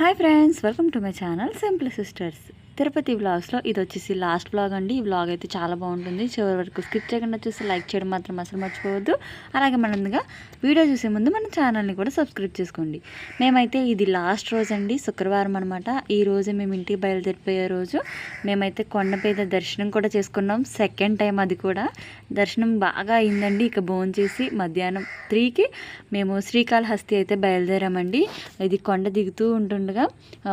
Hi friends, welcome to my channel Simple Sisters. Tirupati వ్లాగ్స్లో ఇది వచ్చేసి last vlog అండి. ఈ వ్లాగ్ అయితే చాలా బాగుంటుంది. చివరి వరకు స్కిప్ చేయకుండా చూసి లైక్ చేయడం మాత్రం అసలు మర్చిపోవద్దు. అలాగే మనందుగా వీడియో చూసే ముందు మన ఛానల్ని కూడా సబ్స్క్రైబ్ చేసుకోండి. మేమైతే ఇది లాస్ట్ రోజు అండి శుక్రవారం అనమాట ఈ రోజు మేము ఇంటికి బయలుదేరిపోయే రోజు. మేమైతే కొండపేద దర్శనం కూడా చేసుకున్నాం. సెకండ్ టైం అది కూడా. దర్శనం బాగా అయిందండి. ఇక భోజనం చేసి మధ్యాహ్నం త్రీకి మేము శ్రీకాళహస్తి అయితే బయలుదేరామండి. ఇది కొండ దిగుతూ ఉంటుండగా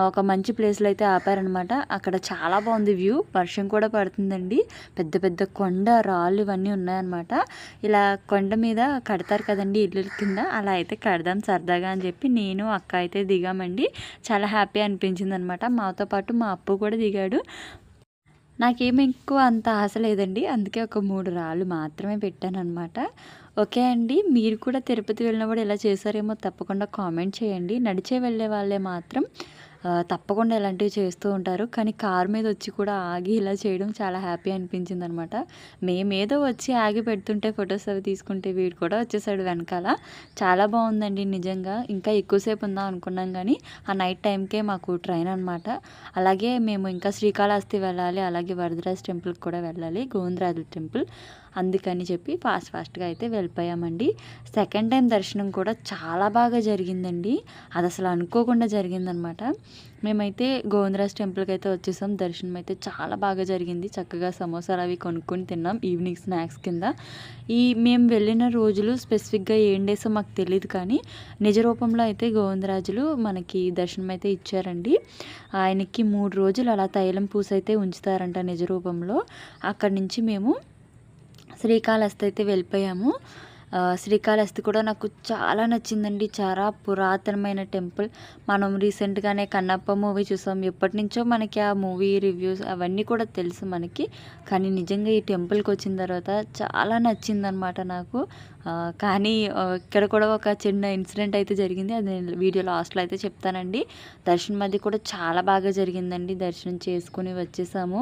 ఒక మంచి ప్లేస్లో అయితే ఆపారనమాట అక్కడ చాలా బాగుంది వ్యూ. వర్షం కూడా పడుతుందండి. పెద్ద పెద్ద కొండ రాళ్ళు ఇవన్నీ ఉన్నాయన్నమాట. ఇలా కొండ మీద కడతారు కదండి ఇల్లు కింద. అలా అయితే కడదాం సరదాగా అని చెప్పి నేను అక్క అయితే దిగామండి. చాలా హ్యాపీ అనిపించింది అనమాట మాతో పాటు మా అప్పు కూడా దిగాడు. నాకేమి ఎక్కువ అంత ఆశ లేదండి. అందుకే ఒక మూడు రాళ్ళు మాత్రమే పెట్టాను అనమాట ఓకే అండి. మీరు కూడా తిరుపతి వెళ్ళినప్పుడు ఇలా చేశారేమో తప్పకుండా కామెంట్ చేయండి. నడిచే వెళ్ళే వాళ్ళే మాత్రం. తప్పకుండా ఇలాంటివి చేస్తూ ఉంటారు. కానీ కార్ మీద వచ్చి కూడా ఆగి ఇలా చేయడం చాలా హ్యాపీ అనిపించింది అనమాట మేమేదో వచ్చి ఆగి పెడుతుంటే ఫొటోస్ అవి తీసుకుంటే వీడు కూడా వచ్చేసాడు వెనకాల. చాలా బాగుందండి నిజంగా. ఇంకా ఎక్కువసేపు ఉందాం అనుకున్నాం కానీ ఆ నైట్ టైంకే మాకు ట్రైన్ అనమాట అలాగే మేము ఇంకా శ్రీకాళహస్తి వెళ్ళాలి అలాగే వరదరాజ్ టెంపుల్కి కూడా వెళ్ళాలి గోవిందరాజు టెంపుల్. అందుకని చెప్పి ఫాస్ట్ ఫాస్ట్గా అయితే వెళ్ళిపోయామండి. సెకండ్ టైం దర్శనం కూడా చాలా బాగా జరిగిందండి. అది అసలు అనుకోకుండా జరిగిందనమాట. మేమైతే గోవిందరాజ్ టెంపుల్కి అయితే వచ్చేసాం. దర్శనం అయితే చాలా బాగా జరిగింది. చక్కగా సమోసాలు అవి కొనుక్కొని తిన్నాం ఈవినింగ్ స్నాక్స్ కింద. ఈ మేము వెళ్ళిన రోజులు స్పెసిఫిక్గా ఏం డేసో మాకు తెలియదు కానీ నిజ రూపంలో అయితే గోవిందరాజులు మనకి దర్శనం అయితే ఇచ్చారండి. ఆయనకి మూడు రోజులు అలా తైలం పూస అయితే ఉంచుతారంట నిజ రూపంలో అక్కడి నుంచి మేము శ్రీకాళహస్తి అయితే వెళ్ళిపోయాము. శ్రీకాళహస్తి కూడా నాకు చాలా నచ్చిందండి. చాలా పురాతనమైన టెంపుల్. మనం రీసెంట్గానే కన్నప్ప మూవీ చూసాం. ఎప్పటి నుంచో మనకి ఆ మూవీ రివ్యూస్ అవన్నీ కూడా తెలుసు మనకి. కానీ నిజంగా ఈ టెంపుల్కి వచ్చిన తర్వాత చాలా నచ్చిందనమాట నాకు. కానీ ఇక్కడ కూడా ఒక చిన్న ఇన్సిడెంట్ అయితే జరిగింది. అది నేను వీడియో లాస్ట్లో అయితే చెప్తానండి. దర్శనం అది కూడా చాలా బాగా జరిగిందండి. దర్శనం చేసుకుని వచ్చేసాము.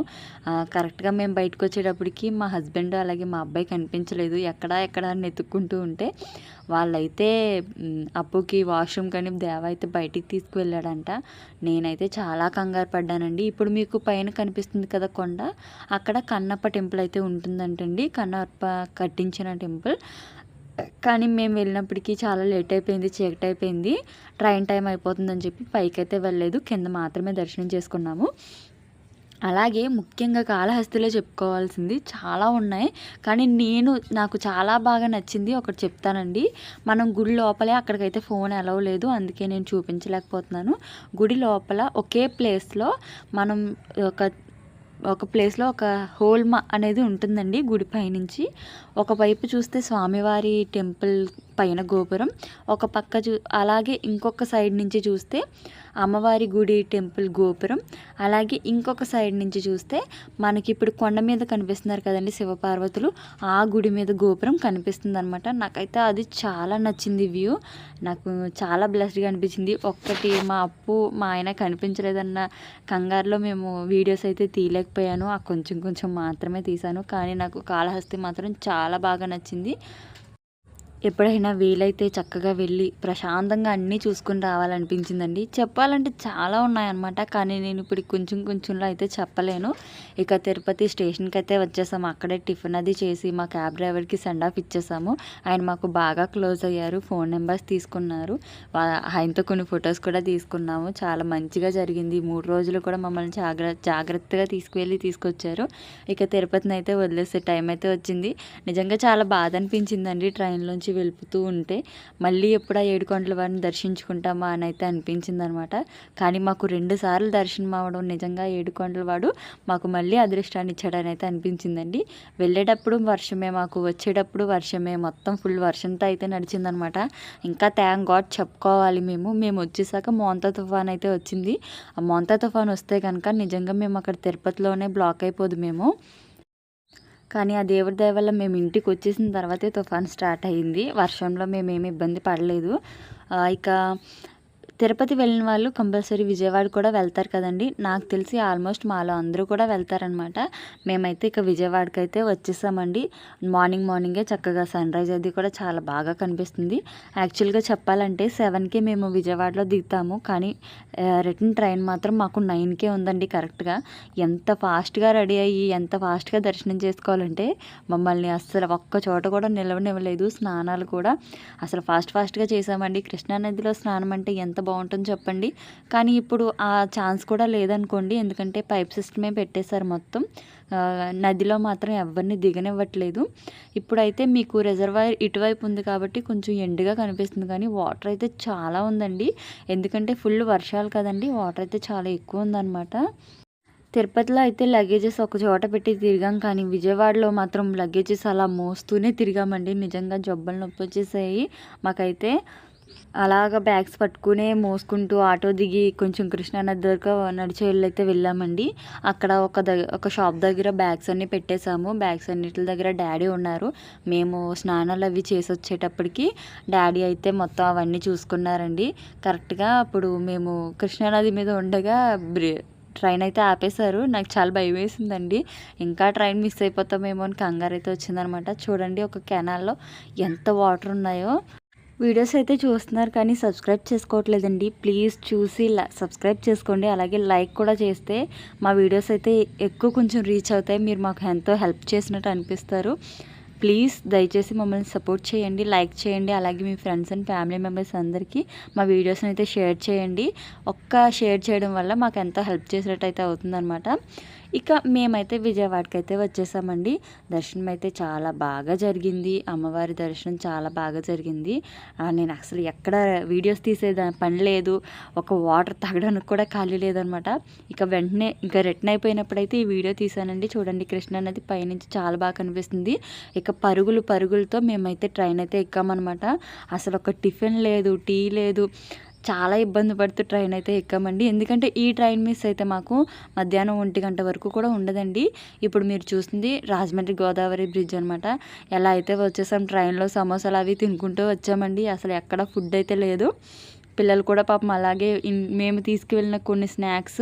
కరెక్ట్గా మేము బయటకు వచ్చేటప్పటికి మా హస్బెండ్ అలాగే మా అబ్బాయి కనిపించలేదు. ఎక్కడ ఎక్కడ అని ఎత్తుక్కుంటూ ఉంటే వాళ్ళైతే అప్పుకి వాష్రూమ్ కానీ దేవ అయితే బయటికి తీసుకువెళ్ళాడంట. నేనైతే చాలా కంగారు పడ్డానండి. ఇప్పుడు మీకు పైన కనిపిస్తుంది కదా కొండ అక్కడ కన్నప్ప టెంపుల్ అయితే ఉంటుందంటండి. కన్నప్ప కట్టించిన టెంపుల్. కానీ మేము వెళ్ళినప్పటికీ చాలా లేట్ అయిపోయింది చీకటి అయిపోయింది. ట్రైన్ టైం అయిపోతుందని చెప్పి పైకి అయితే వెళ్ళలేదు. కింద మాత్రమే దర్శనం చేసుకున్నాము. అలాగే ముఖ్యంగా కాళహస్తిలో చెప్పుకోవాల్సింది చాలా ఉన్నాయి. కానీ నేను నాకు చాలా బాగా నచ్చింది ఒకటి చెప్తానండి. మనం గుడి లోపలే అక్కడికైతే ఫోన్ అలవ్ లేదు. అందుకే నేను చూపించలేకపోతున్నాను. గుడి లోపల ఒకే ప్లేస్లో మనం ఒక ఒక ప్లేస్లో ఒక హోల్మ అనేది ఉంటుందండి గుడి పైనుంచి. ఒకవైపు చూస్తే స్వామివారి టెంపుల్ పైన గోపురం. ఒక పక్క చూ అలాగే ఇంకొక సైడ్ నుంచి చూస్తే అమ్మవారి గుడి టెంపుల్ గోపురం. అలాగే ఇంకొక సైడ్ నుంచి చూస్తే మనకి ఇప్పుడు కొండ మీద కనిపిస్తున్నారు కదండి శివపార్వతులు. ఆ గుడి మీద గోపురం కనిపిస్తుంది అనమాట నాకైతే అది చాలా నచ్చింది వ్యూ. నాకు చాలా బ్లెస్డ్గా అనిపించింది. ఒక్కటి మా అప్పు మా ఆయన కనిపించలేదన్న కంగారులో మేము వీడియోస్ అయితే తీయలేకపోయాను. ఆ కొంచెం కొంచెం మాత్రమే తీశాను. కానీ నాకు కాళహస్తి మాత్రం చాలా బాగా నచ్చింది. ఎప్పుడైనా వీలైతే చక్కగా వెళ్ళి ప్రశాంతంగా అన్నీ చూసుకుని రావాలనిపించిందండి. చెప్పాలంటే చాలా ఉన్నాయన్నమాట కానీ నేను ఇప్పుడు కొంచెం కొంచెంలో అయితే చెప్పలేను. ఇక తిరుపతి స్టేషన్కి అయితే వచ్చేసాము. అక్కడే టిఫిన్ అది చేసి మా క్యాబ్ డ్రైవర్కి సెండ్ ఆఫ్ ఇచ్చేసాము. ఆయన మాకు బాగా క్లోజ్ అయ్యారు ఫోన్ నెంబర్స్ తీసుకున్నారు. ఆయనతో కొన్ని ఫొటోస్ కూడా తీసుకున్నాము. చాలా మంచిగా జరిగింది. మూడు రోజులు కూడా మమ్మల్ని జాగ్ర జాగ్రత్తగా తీసుకువెళ్ళి తీసుకొచ్చారు. ఇక తిరుపతిని అయితే వదిలేసే టైం అయితే వచ్చింది. నిజంగా చాలా బాధ అనిపించిందండి ట్రైన్లోంచి వెళ్పుతూ ఉంటే మళ్ళీ ఎప్పుడా ఆ ఏడుకొండల వారిని దర్శించుకుంటామా అని అయితే అనిపించిందనమాట. కానీ మాకు రెండు సార్లు దర్శనం అవ్వడం నిజంగా ఏడుకొండల వాడు మాకు మళ్ళీ అదృష్టాన్ని ఇచ్చాడని అయితే అనిపించిందండి. వెళ్ళేటప్పుడు వర్షమే మాకు వచ్చేటప్పుడు వర్షమే మొత్తం ఫుల్ వర్షంతో అయితే నడిచిందనమాట. ఇంకా థ్యాంక్ గాడ్ చెప్పుకోవాలి మేము. మేము వచ్చేసాక మోంతా తుఫాన్ అయితే వచ్చింది. ఆ మోంతా తుఫాన్ వస్తే కనుక నిజంగా మేము అక్కడ తిరుపతిలోనే బ్లాక్ అయిపోదు మేము. కానీ ఆ దేవుడి దయ వల్ల మేము ఇంటికి వచ్చేసిన తర్వాతే తుఫాన్ స్టార్ట్ అయ్యింది వర్షంలో మేమేమి ఇబ్బంది పడలేదు. ఇక తిరుపతి వెళ్ళిన వాళ్ళు కంపల్సరీ విజయవాడ కూడా వెళ్తారు కదండి. నాకు తెలిసి ఆల్మోస్ట్ మాలో అందరూ కూడా వెళ్తారనమాట. మేమైతే ఇక విజయవాడకి అయితే వచ్చేసామండి. మార్నింగ్ మార్నింగే చక్కగా సన్ రైజ్ అది కూడా చాలా బాగా కనిపిస్తుంది. యాక్చువల్గా చెప్పాలంటే సెవెన్కే మేము విజయవాడలో దిగుతాము. కానీ రిటర్న్ ట్రైన్ మాత్రం మాకు నైన్కే ఉందండి కరెక్ట్గా. ఎంత ఫాస్ట్గా రెడీ అయ్యి ఎంత ఫాస్ట్గా దర్శనం చేసుకోవాలంటే మమ్మల్ని అస్సలు ఒక్క చోట కూడా నిలవనివ్వలేదు. స్నానాలు కూడా అసలు ఫాస్ట్ ఫాస్ట్గా చేసామండి. కృష్ణానదిలో స్నానం అంటే ఎంత బాగుంటుందో చెప్పండి. కానీ ఇప్పుడు ఆ ఛాన్స్ కూడా లేదనుకోండి. ఎందుకంటే పైప్ సిస్టమే పెట్టేశారు మొత్తం. నదిలో మాత్రం ఎవరిని దిగనివ్వట్లేదు. ఇప్పుడైతే మీకు రిజర్వాయర్ ఇటువైపు ఉంది కాబట్టి కొంచెం ఎండుగా కనిపిస్తుంది. కానీ వాటర్ అయితే చాలా ఉందండి. ఎందుకంటే ఫుల్ వర్షాలు కదండి. వాటర్ అయితే చాలా ఎక్కువ ఉందన్నమాట. తిరుపతిలో అయితే లగేజెస్ ఒక చోట పెట్టి తిరిగాం. కానీ విజయవాడలో మాత్రం లగేజెస్ అలా మోస్తూనే తిరిగామండి. నిజంగా జబ్బలు నొప్పి వచ్చేసాయి. మాకైతే అలాగ బ్యాగ్స్ పట్టుకునే మోసుకుంటూ ఆటో దిగి కొంచెం కృష్ణానది దగ్గర నడిచే వెళ్ళైతే వెళ్ళామండి. అక్కడ ఒక దగ్గర ఒక షాప్ దగ్గర బ్యాగ్స్ అన్నీ పెట్టేశాము. బ్యాగ్స్ అన్నిటి దగ్గర డాడీ ఉన్నారు. మేము స్నానాలు అవి చేసి వచ్చేటప్పటికి డాడీ అయితే మొత్తం అవన్నీ చూసుకున్నారండి. కరెక్ట్గా అప్పుడు మేము కృష్ణానది మీద ఉండగా ట్రైన్ అయితే ఆపేశారు. నాకు చాలా భయం వేసిందండి. ఇంకా ట్రైన్ మిస్ అయిపోతామేమో అని కంగారు అయితే వచ్చిందనమాట. చూడండి ఒక కెనాల్లో ఎంత వాటర్ ఉన్నాయో. వీడియోస్ అయితే చూస్తున్నారు కానీ సబ్స్క్రైబ్ చేసుకోవట్లేదండి. ప్లీజ్ చూసి సబ్స్క్రైబ్ చేసుకోండి. అలాగే లైక్ కూడా చేస్తే మా వీడియోస్ అయితే ఎక్కువ కొంచెం రీచ్ అవుతాయి. మీరు మాకు ఎంతో హెల్ప్ చేసినట్టు అనిపిస్తారు. ప్లీజ్ దయచేసి మమ్మల్ని సపోర్ట్ చేయండి. లైక్ చేయండి. అలాగే మీ ఫ్రెండ్స్ అండ్ ఫ్యామిలీ మెంబర్స్ అందరికీ మా వీడియోస్ని అయితే షేర్ చేయండి. ఒక్క షేర్ చేయడం వల్ల మాకు ఎంతో హెల్ప్ చేసినట్టు అయితే అవుతుందన్నమాట. ఇక మేమైతే విజయవాడకి అయితే వచ్చేసామండి. దర్శనం అయితే చాలా బాగా జరిగింది. అమ్మవారి దర్శనం చాలా బాగా జరిగింది. నేను అసలు ఎక్కడ వీడియోస్ తీసే పని లేదు. ఒక వాటర్ తాగడానికి కూడా ఖాళీ లేదనమాట. ఇక వెంటనే ఇంకా రిటర్న్ అయిపోయినప్పుడైతే ఈ వీడియో తీసానండి. చూడండి కృష్ణ నది పైనుంచి చాలా బాగా కనిపిస్తుంది. ఇక పరుగులు పరుగులతో మేమైతే ట్రైన్ అయితే ఎక్కామన్నమాట అసలు ఒక టిఫిన్ లేదు టీ లేదు. చాలా ఇబ్బంది పడుతూ ట్రైన్ అయితే ఎక్కామండి. ఎందుకంటే ఈ ట్రైన్ మిస్ అయితే మాకు మధ్యాహ్నం ఒంటి గంట వరకు కూడా ఉండదండి. ఇప్పుడు మీరు చూసింది రాజమండ్రి గోదావరి బ్రిడ్జ్ అనమాట ఎలా అయితే వచ్చేసాం ట్రైన్లో సమోసాలు అవి తినుకుంటూ వచ్చామండి. అసలు ఎక్కడ ఫుడ్ అయితే లేదు. పిల్లలు కూడా పాపం అలాగే మేము తీసుకువెళ్ళిన కొన్ని స్నాక్స్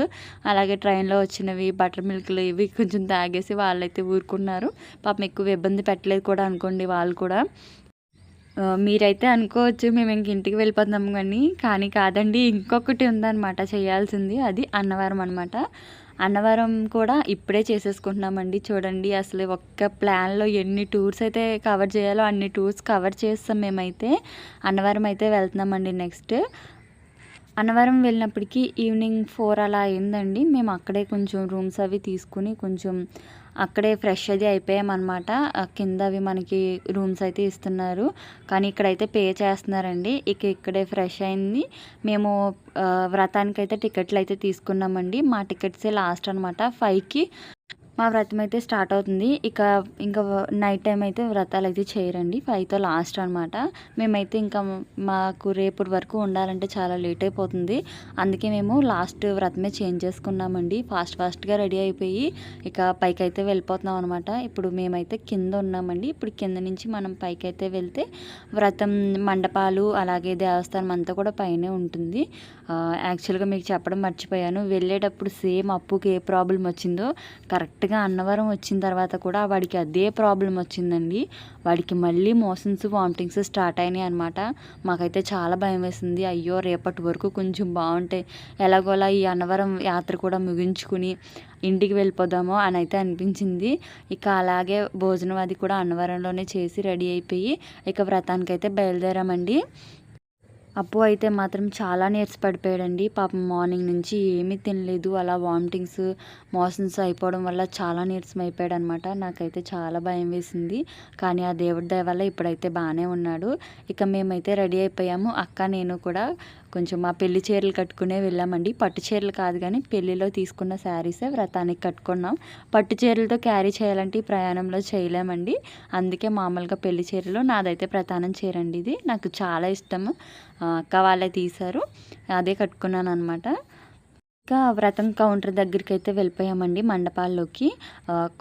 అలాగే ట్రైన్లో వచ్చినవి బటర్ మిల్క్లు ఇవి కొంచెం తాగేసి వాళ్ళైతే ఊరుకున్నారు. పాపం ఎక్కువ ఇబ్బంది పెట్టలేదు కూడా అనుకోండి వాళ్ళు కూడా. మీరైతే అనుకోవచ్చు మేము ఇంక ఇంటికి వెళ్ళిపోతున్నాం కానీ కానీ కాదండి ఇంకొకటి ఉందన్నమాట చేయాల్సింది అది అన్నవరం అనమాట అన్నవరం కూడా ఇప్పుడే చేసేసుకుంటున్నామండి చూడండి అసలు ఒక్క ప్లాన్లో ఎన్ని టూర్స్ అయితే కవర్ చేయాలో అన్ని టూర్స్ కవర్ చేస్తాం మేమైతే. అన్నవరం అయితే వెళ్తున్నామండి నెక్స్ట్. అన్నవరం వెళ్ళినప్పటికీ ఈవినింగ్ ఫోర్ అలా అయిందండి మేము అక్కడే కొంచెం రూమ్స్ అవి తీసుకుని కొంచెం అక్కడే ఫ్రెష్ అది అయిపోయామన్నమాట. కింద అవి మనకి రూమ్స్ అయితే ఇస్తున్నారు. కానీ ఇక్కడైతే పే చేస్తున్నారండి. ఇక ఇక్కడే ఫ్రెష్ అయింది. మేము వ్రతానికి అయితే టికెట్లు అయితే తీసుకున్నామండి. మా టికెట్సే లాస్ట్ అనమాట ఫైవ్కి మా వ్రతం అయితే స్టార్ట్ అవుతుంది. ఇక ఇంకా నైట్ టైం అయితే వ్రతాలు అయితే చేయరండి. ఫైవ్తో లాస్ట్ అనమాట మేమైతే ఇంకా మాకు రేపటి వరకు ఉండాలంటే చాలా లేట్ అయిపోతుంది. అందుకే మేము లాస్ట్ వ్రతమే చేంజ్ చేసుకున్నామండి. ఫాస్ట్ ఫాస్ట్గా రెడీ అయిపోయి ఇక పైకి అయితే వెళ్ళిపోతున్నాం అనమాట ఇప్పుడు మేమైతే కింద ఉన్నామండి. ఇప్పుడు కింద నుంచి మనం పైకి అయితే వెళ్తే వ్రతం మండపాలు అలాగే దేవస్థానం అంతా కూడా పైనే ఉంటుంది. యాక్చువల్గా మీకు చెప్పడం మర్చిపోయాను. వెళ్ళేటప్పుడు సేమ్ అప్పుకి ఏ ప్రాబ్లం వచ్చిందో కరెక్ట్ కరెక్ట్గా అన్నవరం వచ్చిన తర్వాత కూడా వాడికి అదే ప్రాబ్లం వచ్చిందండి. వాడికి మళ్ళీ మోషన్స్ వామిటింగ్స్ స్టార్ట్ అయినాయి అనమాట మాకైతే చాలా భయం వేసింది. అయ్యో రేపటి వరకు కొంచెం బాగుంటాయి ఎలాగోలా ఈ అన్నవరం యాత్ర కూడా ముగించుకుని ఇంటికి వెళ్ళిపోదామో అని అయితే అనిపించింది. ఇక అలాగే భోజనం అది కూడా అన్నవరంలోనే చేసి రెడీ అయిపోయి ఇక వ్రతానికైతే బయలుదేరామండి. అప్పు అయితే మాత్రం చాలా నీరస పడిపోయాడండి పాపం మార్నింగ్ నుంచి ఏమీ తినలేదు. అలా వామిటింగ్స్ మోషన్స్ అయిపోవడం వల్ల చాలా నీరసం అయిపోయాడు అనమాట నాకైతే చాలా భయం వేసింది. కానీ ఆ దేవుడి దయ వల్ల ఇప్పుడైతే బాగానే ఉన్నాడు. ఇక మేమైతే రెడీ అయిపోయాము. అక్క నేను కూడా కొంచెం మా పెళ్ళి చీరలు కట్టుకునే వెళ్ళామండి. పట్టు చీరలు కాదు కానీ పెళ్ళిలో తీసుకున్న శారీసే వ్రతానికి కట్టుకున్నాం. పట్టు చీరలతో క్యారీ చేయాలంటే ఈ ప్రయాణంలో చేయలేమండి. అందుకే మామూలుగా పెళ్ళి చీరలు నాదైతే ప్రధానం చీరండి ఇది. నాకు చాలా ఇష్టము. అక్క వాళ్ళే తీశారు. అదే కట్టుకున్నాను అనమాట ఇంకా వ్రతం కౌంటర్ దగ్గరికి అయితే వెళ్ళిపోయామండి మండపాల్లోకి.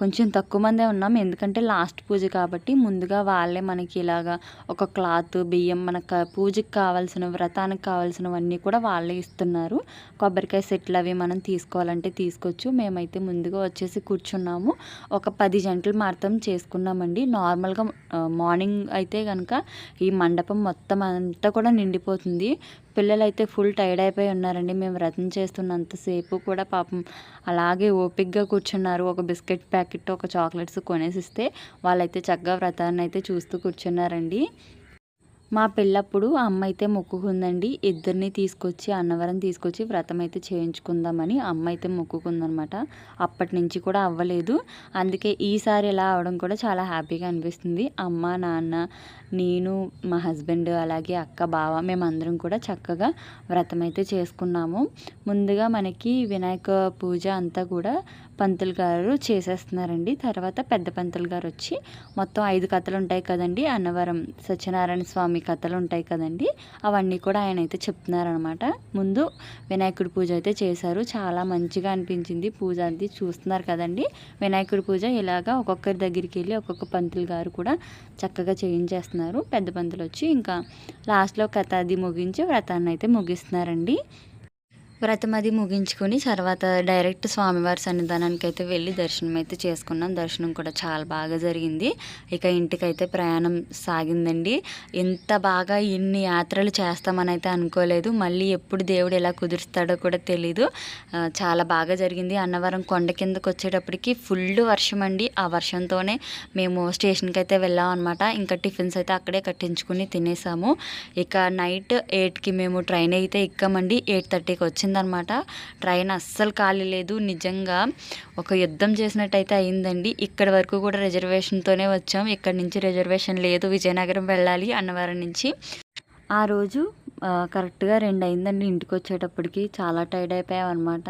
కొంచెం తక్కువ మందే ఉన్నాం. ఎందుకంటే లాస్ట్ పూజ కాబట్టి ముందుగా వాళ్ళే మనకి ఇలాగా ఒక క్లాత్ బియ్యం మనకు పూజకి కావాల్సిన వ్రతానికి కావాల్సినవన్నీ కూడా వాళ్ళే ఇస్తున్నారు. కొబ్బరికాయ సెట్లు అవి మనం తీసుకోవాలంటే తీసుకోవచ్చు. మేమైతే ముందుగా వచ్చేసి కూర్చున్నాము. ఒక పది జంటలు మాత్రం చేసుకున్నామండి. నార్మల్గా మార్నింగ్ అయితే కనుక ఈ మండపం మొత్తం అంతా కూడా నిండిపోతుంది. పిల్లలు అయితే ఫుల్ టైర్డ్ అయిపోయి ఉన్నారండి. మేము వ్రతం చేస్తున్నంతసేపు కూడా పాపం అలాగే ఓపిక్గా కూర్చున్నారు. ఒక బిస్కెట్ ప్యాకెట్ ఒక చాక్లెట్స్ కొనేసిస్తే వాళ్ళైతే చక్కగా వ్రతాన్ని అయితే చూస్తూ కూర్చున్నారండి. మా పెళ్ళప్పుడు అమ్మ అయితే మొక్కుకుందండి. ఇద్దరిని తీసుకొచ్చి అన్నవరం తీసుకొచ్చి వ్రతం అయితే చేయించుకుందామని అమ్మ అయితే మొక్కుకుందనమాట. అప్పటి నుంచి కూడా అవ్వలేదు. అందుకే ఈసారి ఇలా అవడం కూడా చాలా హ్యాపీగా అనిపిస్తుంది. అమ్మ నాన్న నేను మా హస్బెండ్ అలాగే అక్క బావ మేమందరం కూడా చక్కగా వ్రతం అయితే చేసుకున్నాము. ముందుగా మనకి వినాయక పూజ అంతా కూడా పంతులు గారు చేసేస్తున్నారండి. తర్వాత పెద్ద పంతులు గారు వచ్చి మొత్తం ఐదు కథలు ఉంటాయి కదండి. అన్నవరం సత్యనారాయణ స్వామి కథలు ఉంటాయి కదండి. అవన్నీ కూడా ఆయన అయితే చెప్తున్నారనమాట ముందు వినాయకుడి పూజ అయితే చేశారు. చాలా మంచిగా అనిపించింది. పూజ అది చూస్తున్నారు కదండి. వినాయకుడి పూజ ఇలాగా ఒక్కొక్కరి దగ్గరికి వెళ్ళి ఒక్కొక్క పంతులు గారు కూడా చక్కగా చేయించేస్తున్నారు. పెద్ద పంతులు వచ్చి ఇంకా లాస్ట్లో కథ అది ముగించి వ్రతాన్ని అయితే ముగిస్తున్నారండి. వ్రతం అది ముగించుకొని తర్వాత డైరెక్ట్ స్వామివారి సన్నిధానానికి అయితే వెళ్ళి దర్శనం అయితే చేసుకున్నాం. దర్శనం కూడా చాలా బాగా జరిగింది. ఇక ఇంటికైతే ప్రయాణం సాగిందండి. ఎంత బాగా ఇన్ని యాత్రలు చేస్తామని అయితే అనుకోలేదు. మళ్ళీ ఎప్పుడు దేవుడు ఎలా కుదురుస్తాడో కూడా తెలీదు. చాలా బాగా జరిగింది. అన్నవరం కొండ కిందకు వచ్చేటప్పటికి ఫుల్ వర్షం అండి ఆ వర్షంతోనే మేము స్టేషన్కి అయితే వెళ్ళాం అనమాట ఇంకా టిఫిన్స్ అయితే అక్కడే కట్టించుకుని తినేసాము. ఇక నైట్ ఎయిట్కి మేము ట్రైన్ అయితే ఎక్కామండి. ఎయిట్ థర్టీకి వచ్చింది వచ్చిందనమాట ట్రైన్ అస్సలు ఖాళీ లేదు. నిజంగా ఒక యుద్ధం చేసినట్టయితే అయిందండి. ఇక్కడ వరకు కూడా రిజర్వేషన్తోనే వచ్చాం. ఇక్కడి నుంచి రిజర్వేషన్ లేదు. విజయనగరం వెళ్ళాలి అన్నవరం నుంచి. ఆ రోజు కరెక్ట్గా రెండు అయిందండి ఇంటికి వచ్చేటప్పటికి చాలా టైర్డ్ అయిపోయామన్నమాట.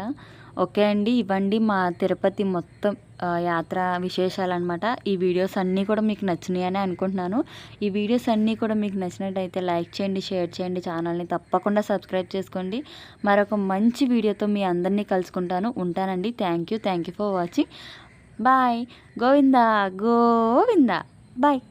ఓకే అండి ఇవ్వండి మా తిరుపతి మొత్తం యాత్ర విశేషాలు అనమాట ఈ వీడియోస్ అన్నీ కూడా మీకు నచ్చినాయని అనుకుంటున్నాను. ఈ వీడియోస్ అన్నీ కూడా మీకు నచ్చినట్టయితే లైక్ చేయండి షేర్ చేయండి ఛానల్ని తప్పకుండా సబ్స్క్రైబ్ చేసుకోండి. మరొక మంచి వీడియోతో మీ అందరినీ కలుసుకుంటాను. ఉంటానండి. Thank you. Thank you for watching. Bye. Govinda. Govinda. Bye.